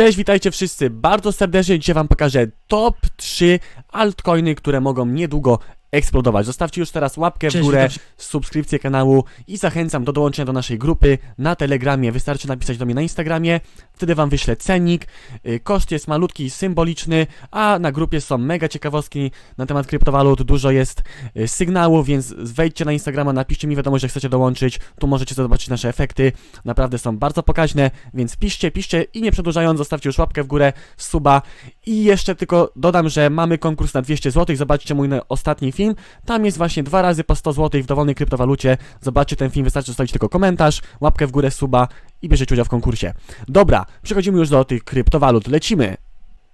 Cześć, witajcie wszyscy bardzo serdecznie. Dzisiaj Wam pokażę top 3 altcoiny, które mogą niedługo eksplodować. Zostawcie już teraz łapkę w Cześć, górę, witam subskrypcję kanału i zachęcam do dołączenia do naszej grupy na Telegramie. Wystarczy napisać do mnie na Instagramie, wtedy Wam wyślę cennik. Y, Koszt jest malutki i symboliczny, a na grupie są mega ciekawostki na temat kryptowalut. Dużo jest y, sygnałów, więc wejdźcie na Instagrama, napiszcie mi wiadomość, że chcecie dołączyć. Tu możecie zobaczyć nasze efekty. Naprawdę są bardzo pokaźne, więc piszcie, piszcie i nie przedłużając, zostawcie już łapkę w górę, suba i jeszcze tylko dodam, że mamy konkurs na 200 zł. Zobaczcie mój na- ostatni film. Tam jest właśnie dwa razy po 100 zł w dowolnej kryptowalucie. Zobaczcie ten film, wystarczy zostawić tylko komentarz, łapkę w górę, suba i bierzecie udział w konkursie. Dobra, przechodzimy już do tych kryptowalut. Lecimy.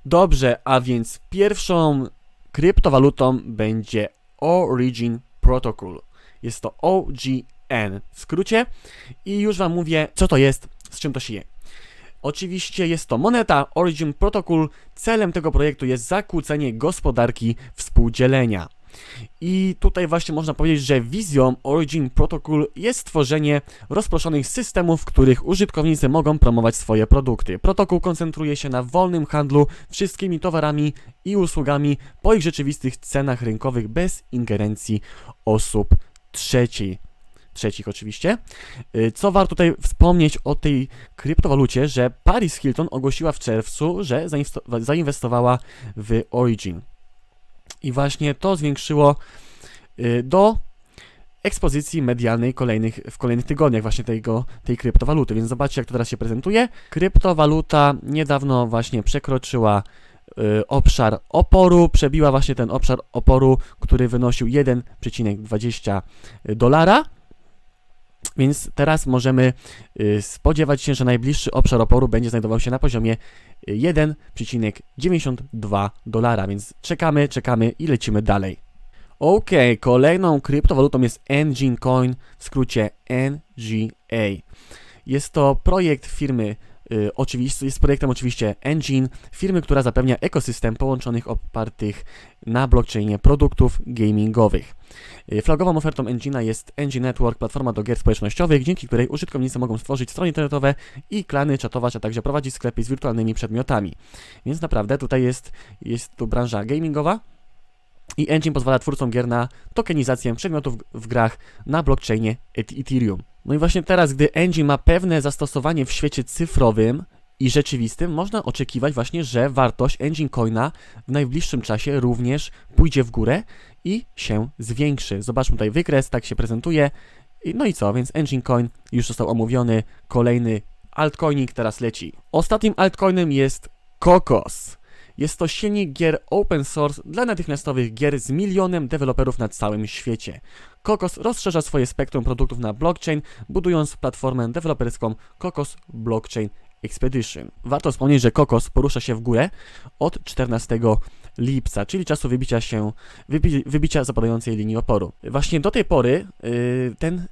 Dobrze, a więc pierwszą kryptowalutą będzie Origin Protocol. Jest to OGN w skrócie i już Wam mówię, co to jest, z czym to się je. Oczywiście jest to moneta Origin Protocol. Celem tego projektu jest zakłócenie gospodarki współdzielenia. I tutaj właśnie można powiedzieć, że wizją Origin Protocol jest stworzenie rozproszonych systemów, w których użytkownicy mogą promować swoje produkty. Protokół koncentruje się na wolnym handlu wszystkimi towarami i usługami po ich rzeczywistych cenach rynkowych bez ingerencji osób trzeciej. Trzecich oczywiście. Y, Co warto tutaj wspomnieć o tej kryptowalucie, że Paris Hilton ogłosiła w czerwcu, że zainwesto- zainwestowała w Origin. I właśnie to zwiększyło y, do ekspozycji medialnej kolejnych, w kolejnych tygodniach właśnie tego, tej kryptowaluty. Więc zobaczcie, jak to teraz się prezentuje. Kryptowaluta niedawno właśnie przekroczyła y, obszar oporu, przebiła właśnie ten obszar oporu, który wynosił 1,20 dolara. Więc teraz możemy y, spodziewać się, że najbliższy obszar oporu będzie znajdował się na poziomie y, 1,92 dolara, więc czekamy, czekamy i lecimy dalej. Ok, kolejną kryptowalutą jest Engine Coin, w skrócie NGA. Jest to projekt firmy, oczywiście, jest projektem oczywiście Engine, firmy, która zapewnia ekosystem połączonych opartych na blockchainie produktów gamingowych. Y, Flagową ofertą Engine'a jest Engine Network, platforma do gier społecznościowych, dzięki której użytkownicy mogą stworzyć strony internetowe i klany, czatować, a także prowadzić sklepy z wirtualnymi przedmiotami. Więc naprawdę tutaj jest, jest tu branża gamingowa i Engine pozwala twórcom gier na tokenizację przedmiotów w grach na blockchainie Et- Ethereum. No i właśnie teraz, gdy Engine ma pewne zastosowanie w świecie cyfrowym i rzeczywistym, można oczekiwać właśnie, że wartość Engine Coina w najbliższym czasie również pójdzie w górę i się zwiększy. Zobaczmy tutaj wykres, tak się prezentuje. No i co, więc Engine Coin już został omówiony, kolejny altcoinik teraz leci. Ostatnim altcoinem jest Kokos. Jest to silnik gier open source dla natychmiastowych gier z milionem deweloperów na całym świecie. Kokos rozszerza swoje spektrum produktów na blockchain, budując platformę deweloperską Kokos Blockchain Expedition. Warto wspomnieć, że Kokos porusza się w górę od 14 lipca, czyli czasu wybicia się, wybi, wybicia zapadającej linii oporu. Właśnie do tej pory yy, ten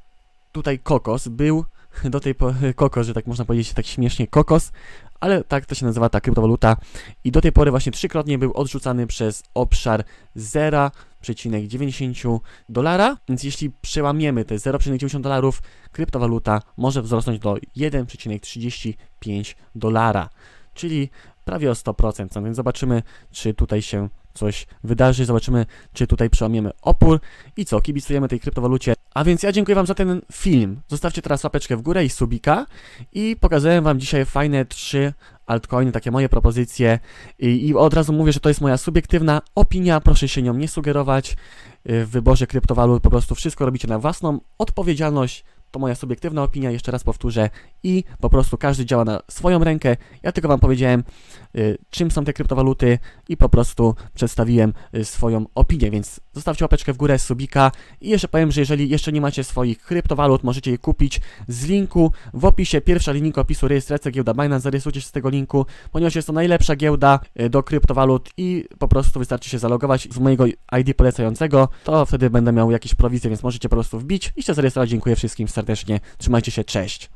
tutaj kokos był do tej pory kokos, że tak można powiedzieć tak śmiesznie kokos, ale tak to się nazywa ta kryptowaluta. I do tej pory właśnie trzykrotnie był odrzucany przez obszar 0,90 dolara, więc jeśli przełamiemy te 0,90 dolarów, kryptowaluta może wzrosnąć do 1,35 dolara, czyli prawie o 100%, no więc zobaczymy, czy tutaj się coś wydarzy, zobaczymy, czy tutaj przełamiemy opór i co, kibicujemy tej kryptowalucie. A więc ja dziękuję Wam za ten film. Zostawcie teraz łapeczkę w górę i subika. I pokazałem Wam dzisiaj fajne trzy altcoiny, takie moje propozycje. I, i od razu mówię, że to jest moja subiektywna opinia, proszę się nią nie sugerować. Y, w wyborze kryptowalut, po prostu wszystko robicie na własną odpowiedzialność, to moja subiektywna opinia, jeszcze raz powtórzę. I po prostu każdy działa na swoją rękę, ja tylko Wam powiedziałem y, czym są te kryptowaluty i po prostu przedstawiłem y, swoją opinię, więc zostawcie łapeczkę w górę, subika. I jeszcze powiem, że jeżeli jeszcze nie macie swoich kryptowalut, możecie je kupić z linku. W opisie, pierwsza linijka opisu rejestracja giełda Binance, zarejestrujcie się z tego linku, ponieważ jest to najlepsza giełda y, do kryptowalut i po prostu wystarczy się zalogować z mojego ID polecającego, to wtedy będę miał jakieś prowizje, więc możecie po prostu wbić. I się zarejestrować. Dziękuję wszystkim serdecznie, trzymajcie się, cześć!